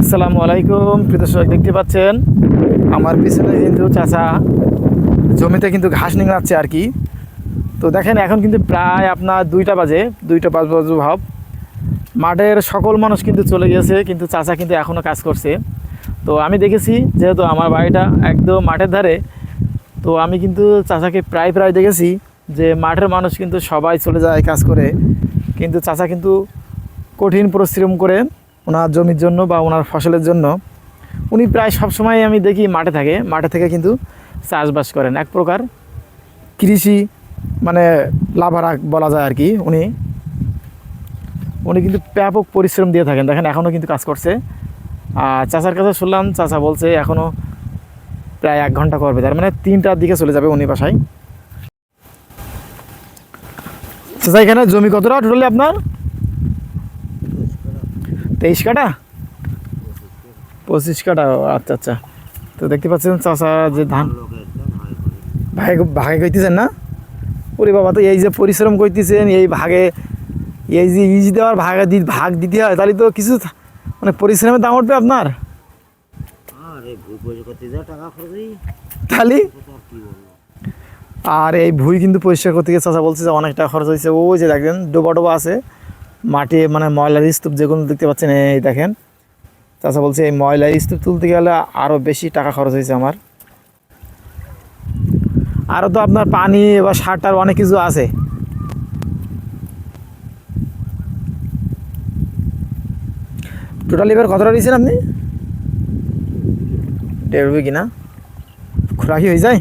আসসালামু আলাইকুম। প্রিয় দর্শক, দেখতে পাচ্ছেন, আমার পিছনে কিন্তু চাচা জমিতে কিন্তু ঘাস নিংড়াচ্ছে আর কি। তো দেখেন, এখন কিন্তু প্রায় আপনার দুইটা বাজে, দুইটা পাঁচ বাজে ভাব। মাঠের সকল মানুষ কিন্তু চলে গেছে কিন্তু চাচা কিন্তু এখনও কাজ করছে। তো আমি দেখেছি, যেহেতু আমার বাড়িটা একদম মাঠের ধারে, তো আমি কিন্তু চাচাকে প্রায় প্রায় দেখেছি যে মাঠের মানুষ কিন্তু সবাই চলে যায় কাজ করে। কিন্তু চাচা কিন্তু কঠিন পরিশ্রম করে ওনার জমির জন্য বা ওনার ফসলের জন্য, উনি প্রায় সব সময় আমি দেখি মাঠে থাকে। মাঠে থেকে কিন্তু চাষবাস করেন। এক প্রকার কৃষি মানে লাভারাক বলা যায় আর কি উনি। উনি কিন্তু ব্যাপক পরিশ্রম দিয়ে থাকেন। দেখেন, এখনও কিন্তু কাজ করছে। আর চাচার কাছে শুনলাম, চাচা বলছে এখনও প্রায় এক ঘণ্টা করবে। তার মানে তিনটার দিকে চলে যাবে উনি বাসায়। চাচা, এখানে জমি কতটা টোটালি আপনার? তেইশ কাটা পঁচিশ কাটা আচ্ছা আচ্ছা। তো দেখতে পাচ্ছেন চাচা যে ধান। ভাগে ভাগে কইতেছেন না? ওরে বাবা তো এই যে পরিশ্রম করতেছেন এই ভাগে এই যে ইজ দেওয়ার ভাগে ভাগ দিতে হয় তাহলে তো কিছু মানে পরিশ্রমের দাম উঠবে আপনার। আরে তাহলে? এই ভুই কিন্তু পরিষ্কার করতে গিয়ে চাচা বলছে যে অনেক টাকা খরচ হয়েছে। ওই যে দেখেন ডোবা ডোবা আছে। মাটি মানে ময়লার স্তূপ যেগুলো দেখতে পাচ্ছেন, এই দেখেন। চাচা বলছে এই ময়লার স্তূপ তুলতে গেলে আরও বেশি টাকা খরচ হয়েছে আমার। আরও তো আপনার পানি বা সার টার অনেক কিছু আছে। টোটাল এবার কতটা দিয়েছেন আপনি? দেড় বিঘি না খোরাকি হয়ে যায়?